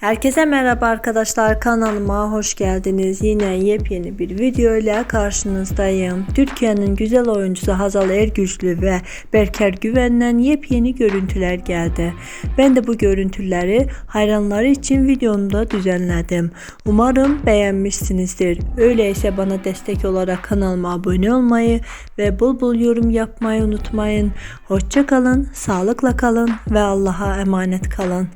Herkese merhaba arkadaşlar kanalıma hoş geldiniz. Yine yepyeni bir video ile karşınızdayım. Türkiye'nin güzel oyuncusu Hazal Ergüçlü ve Berker Güven'den yepyeni görüntüler geldi. Ben de bu görüntüleri hayranları için videomda düzenledim. Umarım beğenmişsinizdir. Öyleyse bana destek olarak kanalıma abone olmayı ve bol bol yorum yapmayı unutmayın. Hoşça kalın, sağlıkla kalın ve Allah'a emanet kalın.